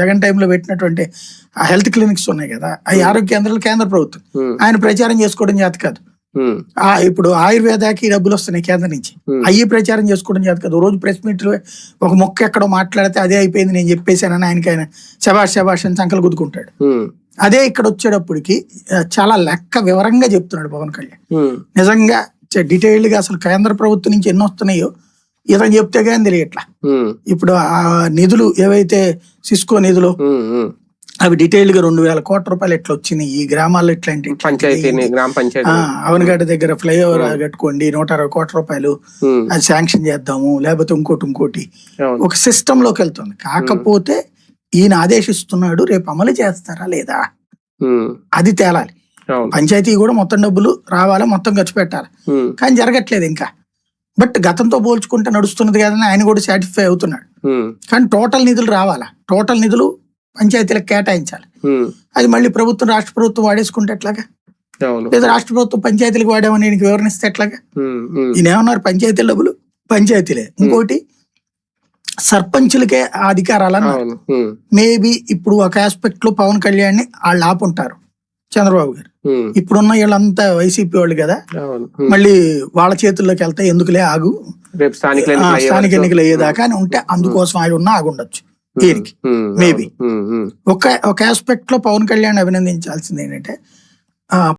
జగన్ టైంలో పెట్టినటువంటి ఆ హెల్త్ క్లినిక్స్ ఉన్నాయి కదా ఆ ఆరోగ్య కేంద్రాలు కేంద్ర ప్రభుత్వం. ఉమ్, ఆయన ప్రచారం చేసుకోవడం చేత కాదు. ఉమ్, ఆ ఇప్పుడు ఆయుర్వేదాకి డబ్బులు వస్తున్నాయి కేంద్రం నుంచి. Hmm. అయ్యి ప్రచారం చేసుకోవడం చేత కాదు. రోజు ప్రెస్ మీట్లో ఒక మొక్క ఎక్కడో మాట్లాడితే అదే అయిపోయింది నేను చెప్పేశానని ఆయనకి ఆయన శబాష్ శబాష్ అని సంకలు గుద్దుకుంటాడు. అదే ఇక్కడ వచ్చేటప్పటికి చాలా లెక్క వివరంగా చెప్తున్నాడు పవన్ కళ్యాణ్. నిజంగా డీటెయిల్డ్గా అసలు కేంద్ర ప్రభుత్వం నుంచి ఎన్ని వస్తున్నాయో ఇతను చెప్తే కానీ తెలియట్లా. ఇప్పుడు ఆ నిధులు ఏవైతే సిస్కో నిధులు. అవి డీటెయిల్డ్గా రెండు వేల కోట్ల రూపాయలు ఎట్లా వచ్చినాయి ఈ గ్రామాల్లో ఎట్లాంటి పంచాయతీని గ్రామ పంచాయతీ. అవనగడ్డ దగ్గర ఫ్లైఓవర్ కట్టుకోండి నూట అరవై కోట్ల రూపాయలు అది శాంక్షన్ చేద్దాము లేకపోతే ఇంకోటి ఇంకోటి. ఒక సిస్టమ్లోకి వెళ్తుంది. కాకపోతే ఈయన ఆదేశిస్తున్నాడు రేపు అమలు చేస్తారా లేదా? అది తేలాలి. పంచాయతీ కూడా మొత్తం డబ్బులు రావాలా మొత్తం ఖర్చు పెట్టాలి. కానీ జరగట్లేదు ఇంకా. బట్ గతంతో పోల్చుకుంటే నడుస్తున్నది కదని ఆయన కూడా సాటిస్ఫై అవుతున్నాడు. కానీ టోటల్ నిధులు రావాలా? టోటల్ నిధులు పంచాయతీలకు కేటాయించాలి. అది మళ్ళీ ప్రభుత్వం రాష్ట్ర ప్రభుత్వం వాడేసుకుంటే ఎట్లాగా? లేదా రాష్ట్ర ప్రభుత్వం పంచాయతీలకు వాడామని ఈయనకి వివరణిస్తే ఎట్లాగా? ఈయన ఏమన్నారు? పంచాయతీల డబ్బులు పంచాయతీలే. ఇంకోటి సర్పంచులకే అవును. ఉమ్, మేబీ ఇప్పుడు ఒక ఆస్పెక్ట్లో పవన్ కళ్యాణ్ని వాళ్ళు ఆపుంటారు. చంద్రబాబు గారు. ఇప్పుడున్న వీళ్ళంతా వైసీపీ వాళ్ళు కదా. మళ్ళీ వాళ్ళ చేతుల్లోకి వెళ్తే ఎందుకులే ఆగు. స్థానిక ఎన్నికలు అయ్యేదాకా అని ఉంటే అందుకోసం ఆగి ఉన్నా ఆగుండొచ్చు. దీనికి. ఉమ్, ఒక ఒక ఆస్పెక్ట్లో పవన్ కళ్యాణ్ అభినందించాల్సింది ఏంటంటే